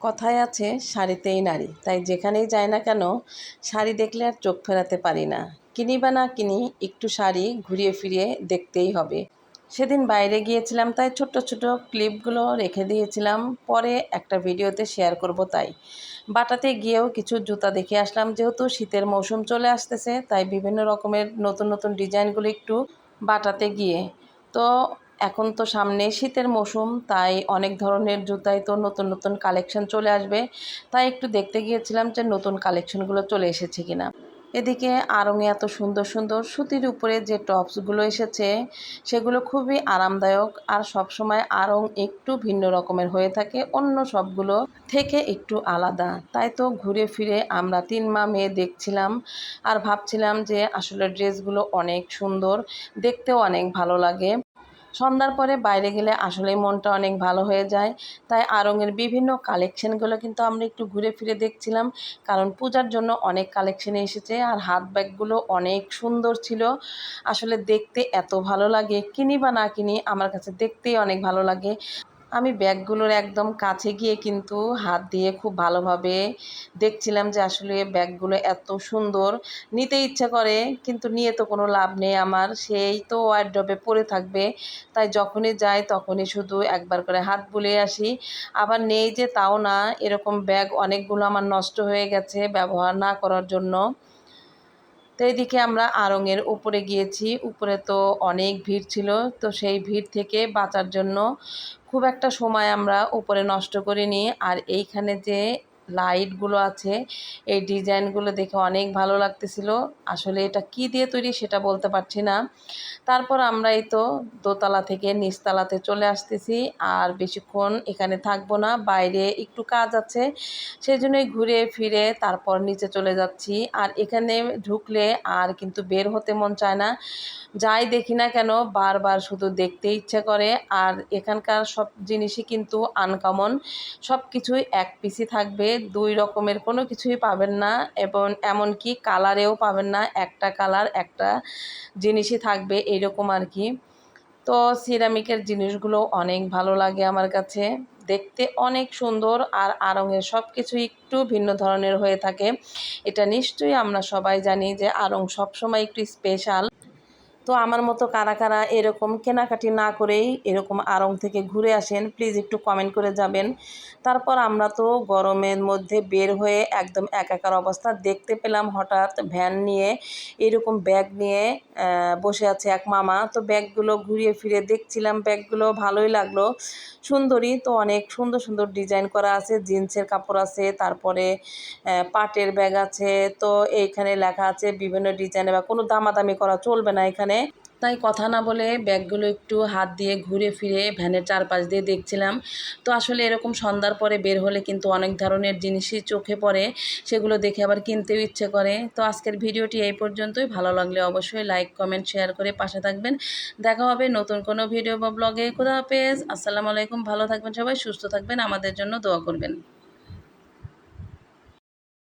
কথায় আছে, শাড়িতেই নারী। তাই যেখানেই যাই না কেন, শাড়ি দেখলে আর চোখ ফেরাতে পারি না। কিনি বা না কিনি, একটু শাড়ি ঘুরিয়ে ফিরিয়ে দেখতেই হবে। সেদিন বাইরে গিয়েছিলাম, তাই ছোট্ট ছোট ক্লিপগুলো রেখে দিয়েছিলাম। পরে একটা ভিডিওতে শেয়ার করব তাই। বাটাতে গিয়েও কিছু জুতা দেখে আসলাম, যেহেতু শীতের মৌসুম চলে আসতেছে, তাই বিভিন্ন রকমের নতুন নতুন ডিজাইনগুলো একটু বাটাতে গিয়ে। তো এখন তো সামনে শীতের মৌসুম, তাই অনেক ধরনের জুতাই তো নতুন নতুন কালেকশন চলে আসবে। তাই একটু দেখতে গিয়েছিলাম যে নতুন কালেকশনগুলো চলে এসেছে কিনা। এদিকে আরঙে এত সুন্দর সুন্দর সুতির উপরে যে টপসগুলো এসেছে, সেগুলো খুবই আরামদায়ক আর সবসময় আরং একটু ভিন্ন রকমের হয়ে থাকে, অন্য সবগুলো থেকে একটু আলাদা। তাই তো ঘুরে ফিরে আমরা তিন মা মেয়ে দেখছিলাম আর ভাবছিলাম যে আসলে ড্রেসগুলো অনেক সুন্দর, দেখতেও অনেক ভালো লাগে। সন্ধ্যার পরে বাইরে গেলে আসলেই মনটা অনেক ভালো হয়ে যায়। তাই আরঙের বিভিন্ন কালেকশানগুলো কিন্তু আমরা একটু ঘুরে ফিরে দেখছিলাম, কারণ পূজার জন্য অনেক কালেকশানে এসেছে আর হাত ব্যাগগুলো অনেক সুন্দর ছিল। আসলে দেখতে এত ভালো লাগে, কিনি বা না কিনি আমার কাছে দেখতেই অনেক ভালো লাগে। আমি ব্যাগগুলোর একদম কাছে গিয়ে কিন্তু হাত দিয়ে খুব ভালোভাবে দেখছিলাম যে আসলে ব্যাগগুলো এত সুন্দর। নিতে ইচ্ছা করে, কিন্তু নিয়ে তো কোনো লাভ নেই আমার। সেই তো ওয়ার্ড্রবে পরে থাকবে। তাই যখনই যাই তখনই শুধু একবার করে হাত বুলে আসি। আবার নেই যে তাও না, এরকম ব্যাগ অনেকগুলো আমার নষ্ট হয়ে গেছে ব্যবহার না করার জন্য। তো এইদিকে আমরা আরঙের উপরে গিয়েছি। উপরে তো অনেক ভিড় ছিল। তো সেই ভিড় থেকে বাঁচার জন্য খুব একটা সময় আমরা উপরে নষ্ট করিনি। আর এইখানে যে লাইটগুলো আছে। এই ডিজাইনগুলো দেখে অনেক ভালো লাগতেছিল। আসলে এটা কি দিয়ে তৈরি সেটা বলতে পারছি না। তারপর আমরা এই তো দোতলা থেকে নিচতলাতে চলে আসতেছি। আর বেশিক্ষণ এখানে থাকব না, বাইরে একটু কাজ আছে। সেই জন্যই ঘুরে ফিরে তারপর নিচে চলে যাচ্ছি। আর এখানে ঢুকলে আর কিন্তু বের হতে মন চায় না। যাই দেখি না কেন বারবার শুধু দেখতে ইচ্ছে করে। আর এখানকার সব জিনিসই কিন্তু আনকমন সব কিছুই এক পিসি থাকবে। দুই রকমের কোনো কিছুই পাবেন না এবং এমনকি কালারেও পাবেন না। একটা কালার, একটা জিনিসই থাকবে এইরকম আর কি। তো সিরামিকের জিনিসগুলো অনেক ভালো লাগে আমার কাছে। দেখতে অনেক সুন্দর আর আড়ঙের সব কিছু একটু ভিন্ন ধরনের হয়ে থাকে। এটা নিশ্চয়ই আমরা সবাই জানি যে আড়ং সবসময় একটু স্পেশাল তো আমার মতো কারা কারা এরকম কেনাকাটি না করেই এরকম আড়ং থেকে ঘুরে আসেন প্লিজ একটু কমেন্ট করে যাবেন। তারপর আমরা তো গরমের মধ্যে বের হয়ে একদম একাকার অবস্থা দেখতে পেলাম হঠাৎ ভ্যান নিয়ে, এরকম ব্যাগ নিয়ে বসে আছে এক মামা। তো ব্যাগগুলো ঘুরিয়ে ফিরে দেখছিলাম ব্যাগগুলো ভালোই লাগল। সুন্দরী, তো অনেক সুন্দর সুন্দর ডিজাইন করা আছে জিন্সের কাপড় আছে, তারপরে পাটের ব্যাগ আছে। তো এইখানে লেখা আছে বিভিন্ন ডিজাইনে বা কোনো দামাদামি করা চলবে না এখানে। তাই কথা না বলে ব্যাগগুলো একটু হাত দিয়ে ঘুরে ফিরে ভ্যানের চারপাশ দিয়ে দেখছিলাম। তো আসলে এরকম সন্ধ্যার পরে বের হলে কিন্তু অনেক ধরনের জিনিসই চোখে পড়ে, সেগুলো দেখে আবার কিনতেও ইচ্ছে করে। তো আজকের ভিডিওটি এই পর্যন্তই। ভালো লাগলে অবশ্যই লাইক, কমেন্ট, শেয়ার করে পাশে থাকবেন। দেখা হবে নতুন কোনো ভিডিও বা ব্লগে। খুদা হাফেজ। আসসালামু আলাইকুম। ভালো থাকবেন সবাই, সুস্থ থাকবেন। আমাদের জন্য দোয়া করবেন।